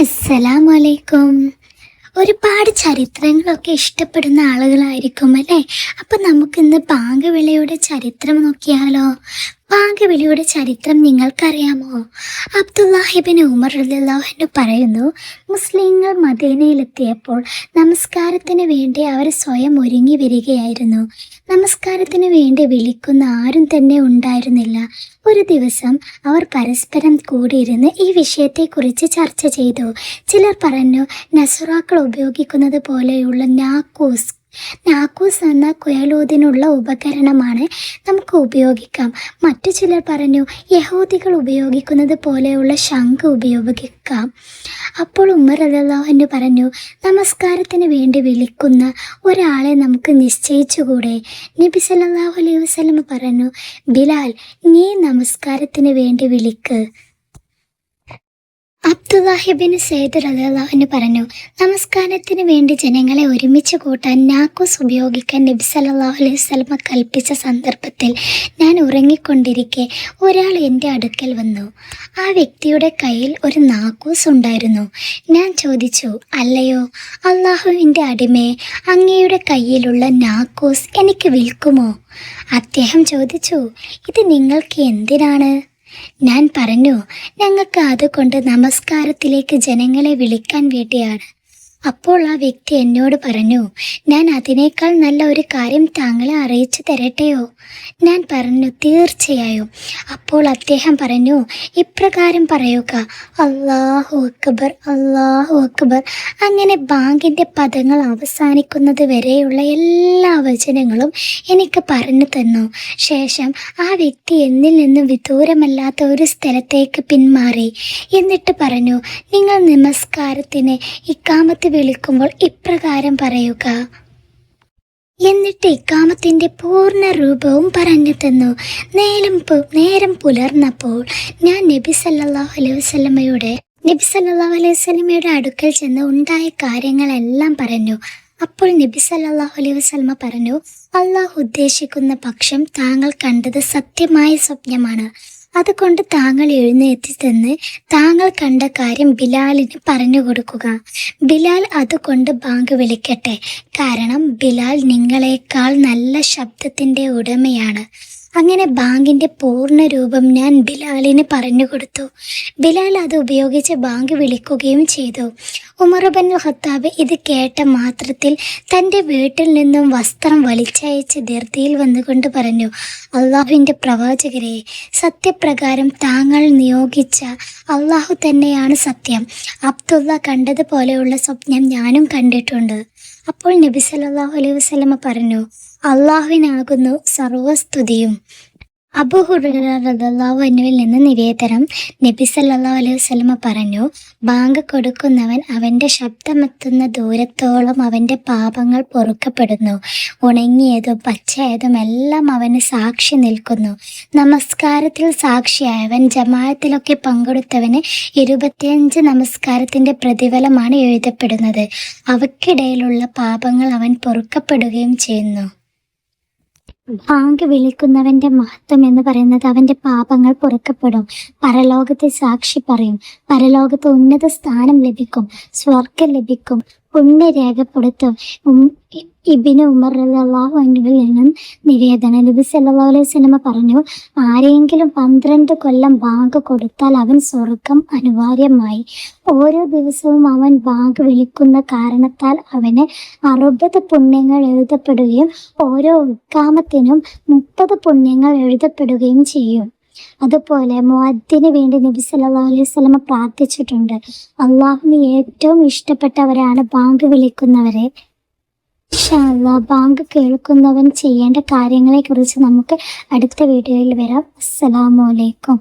അസ്സലാമലൈക്കും. ഒരുപാട് ചരിത്രങ്ങളൊക്കെ ഇഷ്ടപ്പെടുന്ന ആളുകളായിരിക്കും അല്ലേ? അപ്പം നമുക്കിന്ന് പാങ്കുവിളയുടെ ചരിത്രം നോക്കിയാലോ? പാങ്കവിളിയുടെ ചരിത്രം നിങ്ങൾക്കറിയാമോ? അബ്ദുല്ലാഹിബിൻ ഉമർ അല്ലാഹുവിന് പറയുന്നു മുസ്ലിങ്ങൾ മദീനയിലെത്തിയപ്പോൾ നമസ്കാരത്തിന് വേണ്ടി അവർ സ്വയം ഒരുങ്ങി വരികയായിരുന്നു. നമസ്കാരത്തിന് വേണ്ടി വിളിക്കുന്ന ആരും തന്നെ ഉണ്ടായിരുന്നില്ല. ഒരു ദിവസം അവർ പരസ്പരം കൂടിയിരുന്ന് ഈ വിഷയത്തെക്കുറിച്ച് ചർച്ച ചെയ്തു. ചിലർ പറഞ്ഞു നസുറാക്കൾ ഉപയോഗിക്കുന്നത് പോലെയുള്ള നാക്കൂസ് നാക്കൂസ് എന്ന കുയലൂതിനുള്ള ഉപകരണമാണ് നമുക്ക് ഉപയോഗിക്കാം. മറ്റു ചിലർ പറഞ്ഞു യഹൂദികൾ ഉപയോഗിക്കുന്നത് പോലെയുള്ള ശംഖ് ഉപയോഗിക്കാം. അപ്പോൾ ഉമർ അല്ലാഹുവിന് പറഞ്ഞു നമസ്കാരത്തിന് വേണ്ടി വിളിക്കുന്ന ഒരാളെ നമുക്ക് നിശ്ചയിച്ചുകൂടെ? നബി സല്ലല്ലാഹു അലൈഹി വസല്ലം പറഞ്ഞു ബിലാൽ നീ നമസ്കാരത്തിന് വേണ്ടി വിളിക്ക്. അബ്ദുല്ലാഹിബിൻ സെയ്ദ് റലിയല്ലാഹുവിന് പറഞ്ഞു നമസ്കാരത്തിന് വേണ്ടി ജനങ്ങളെ ഒരുമിച്ച് കൂട്ടാൻ നാക്കൂസ് ഉപയോഗിക്കാൻ നബി സല്ലല്ലാഹു അലൈഹി വസല്ലമ കൽപ്പിച്ച സന്ദർഭത്തിൽ ഞാൻ ഉറങ്ങിക്കൊണ്ടിരിക്കെ ഒരാൾ എന്റെ അടുക്കൽ വന്നു. ആ വ്യക്തിയുടെ കയ്യിൽ ഒരു നാക്കൂസ് ഉണ്ടായിരുന്നു. ഞാൻ ചോദിച്ചു അല്ലയോ അള്ളാഹുവിന്റെ അടിമയെ അങ്ങയുടെ കയ്യിലുള്ള നാക്കൂസ് എനിക്ക് വിൽക്കുമോ? അദ്ദേഹം ചോദിച്ചു ഇത് നിങ്ങൾക്ക് എന്തിനാണ്? ഞാൻ പറഞ്ഞു ഞങ്ങൾക്ക് അതുകൊണ്ട് നമസ്കാരത്തിലേക്ക് ജനങ്ങളെ വിളിക്കാൻ വേണ്ടിയാണ്. അപ്പോൾ ആ വ്യക്തി എന്നോട് പറഞ്ഞു ഞാൻ അതിനേക്കാൾ നല്ല ഒരു കാര്യം താങ്കളെ അറിയിച്ചു തരട്ടെയോ? ഞാൻ പറഞ്ഞു തീർച്ചയായും. അപ്പോൾ അദ്ദേഹം പറഞ്ഞു ഇപ്രകാരം പറയുക അള്ളാഹു അക്ബർ അള്ളാഹു അക്ബർ. അങ്ങനെ ബാങ്കിന്റെ പദങ്ങൾ അവസാനിക്കുന്നത് വരെയുള്ള എല്ലാ വചനങ്ങളും എനിക്ക് പറഞ്ഞു തന്നു. ശേഷം ആ വ്യക്തി എന്നിൽ നിന്നും വിദൂരമല്ലാത്ത ഒരു സ്ഥലത്തേക്ക് പിന്മാറി. എന്നിട്ട് പറഞ്ഞു നിങ്ങൾ നമസ്കാരത്തിന് ഇക്കാമത്ത് വിളിക്കുമ്പോൾ ഇപ്രകാരം പറയുക. എന്നിട്ട് ഇക്കാമത്തിന്റെ പൂർണ രൂപവും പറഞ്ഞു തന്നു. നേരം നേരം പുലർന്നപ്പോൾ ഞാൻ നബി സല്ലല്ലാഹു അലൈഹി നബി സല്ലല്ലാഹു അലൈഹി അടുക്കൽ ചെന്ന് ഉണ്ടായ കാര്യങ്ങളെല്ലാം പറഞ്ഞു. അപ്പോൾ നബി സല്ലല്ലാഹു അലൈഹി വസല്ലമ പറഞ്ഞു അള്ളാഹു ഉദ്ദേശിക്കുന്ന പക്ഷം താങ്കൾ കണ്ടത് സത്യമായ സ്വപ്നമാണ്. അതുകൊണ്ട് താങ്കൾ എഴുന്നേറ്റ് ചെന്ന് താങ്കൾ കണ്ട കാര്യം ബിലാലിന് പറഞ്ഞു കൊടുക്കുക. ബിലാൽ അതുകൊണ്ട് ബാങ്ക് വിളിക്കട്ടെ. കാരണം ബിലാൽ നിങ്ങളെക്കാൾ നല്ല ശബ്ദത്തിന്റെ ഉടമയാണ്. അങ്ങനെ ബാങ്കിന്റെ പൂർണ രൂപം ഞാൻ ബിലാലിന് പറഞ്ഞു കൊടുത്തു. ബിലാൽ അത് ഉപയോഗിച്ച് ബാങ്ക് വിളിക്കുകയും ചെയ്തു. ഉമറുബൻ ഹത്താബ് ഇത് കേട്ട മാത്രത്തിൽ തന്റെ വീട്ടിൽ നിന്നും വസ്ത്രം വലിച്ചയച്ച് ധൃതിയിൽ വന്നുകൊണ്ട് പറഞ്ഞു അള്ളാഹുവിന്റെ പ്രവാചകരെ സത്യപ്രകാരം താങ്കൾ നിയോഗിച്ച അള്ളാഹു തന്നെയാണ് സത്യം. അബ്ദുള്ള കണ്ടതുപോലെയുള്ള സ്വപ്നം ഞാനും കണ്ടിട്ടുണ്ട്. അപ്പോൾ നബി സല്ലാഹു അലൈഹി വസല്ലമ പറഞ്ഞു അള്ളാഹുവിനാകുന്നു സർവസ്തുതിയും അബുഹുറുവിൽ നിന്ന് നിവേദനം നബി സല്ലാ അലൈഹി വസല്ലമ പറഞ്ഞു ബാങ്ക് കൊടുക്കുന്നവൻ അവന്റെ ശബ്ദമെത്തുന്ന ദൂരത്തോളം അവന്റെ പാപങ്ങൾ പൊറുക്കപ്പെടുന്നു. ഉണങ്ങിയതും പച്ചയതും എല്ലാം അവന് സാക്ഷി നിൽക്കുന്നു. നമസ്കാരത്തിൽ സാക്ഷിയായവൻ ജമാഅത്തിലൊക്കെ പങ്കെടുത്തവന് ഇരുപത്തിയഞ്ച് നമസ്കാരത്തിന്റെ പ്രതിഫലമാണ് എഴുതപ്പെടുന്നത്. അവക്കിടയിലുള്ള പാപങ്ങൾ അവൻ പൊറുക്കപ്പെടുകയും ചെയ്യുന്നു. ബാങ്ക് വിളിക്കുന്നവന്റെ മഹത്വം എന്ന് പറയുന്നത് അവന്റെ പാപങ്ങൾ പുറക്കപ്പെടും. പരലോകത്തെ സാക്ഷി പറയും. പരലോകത്ത് ഉന്നത സ്ഥാനം ലഭിക്കും. സ്വർഗം ലഭിക്കും. പുണ്യ രേഖപ്പെടുത്തും. ഇബിന് ഉമർ അള്ളാഹു അന്നുവിൽ നിന്നും നിവേദനം. നബി സല്ലാ അലൈഹി സ്വലമ പറഞ്ഞു ആരെങ്കിലും പന്ത്രണ്ട് കൊല്ലം ബാങ്ക് കൊടുത്താൽ അവൻ സ്വർഗം അനിവാര്യമായി. ഓരോ ദിവസവും അവൻ ബാങ്ക് വിളിക്കുന്ന കാരണത്താൽ അവന് അറുപത് പുണ്യങ്ങൾ എഴുതപ്പെടുകയും ഓരോ ഉക്കാമത്തിനും മുപ്പത് പുണ്യങ്ങൾ എഴുതപ്പെടുകയും ചെയ്യും. അതുപോലെ മുഅദ്ദിന് വേണ്ടി നബി സല്ലല്ലാഹു അലൈഹി വസല്ലമ പ്രാർത്ഥിച്ചിട്ടുണ്ട്. അള്ളാഹുവിന് ഏറ്റവും ഇഷ്ടപ്പെട്ടവരാണ് ബാങ്ക് വിളിക്കുന്നവരെ. ബാങ്ക് കേൾക്കുന്നവൻ ചെയ്യേണ്ട കാര്യങ്ങളെ കുറിച്ച് നമുക്ക് അടുത്ത വീഡിയോയിൽ വരാം. അസ്സലാമു അലൈക്കും.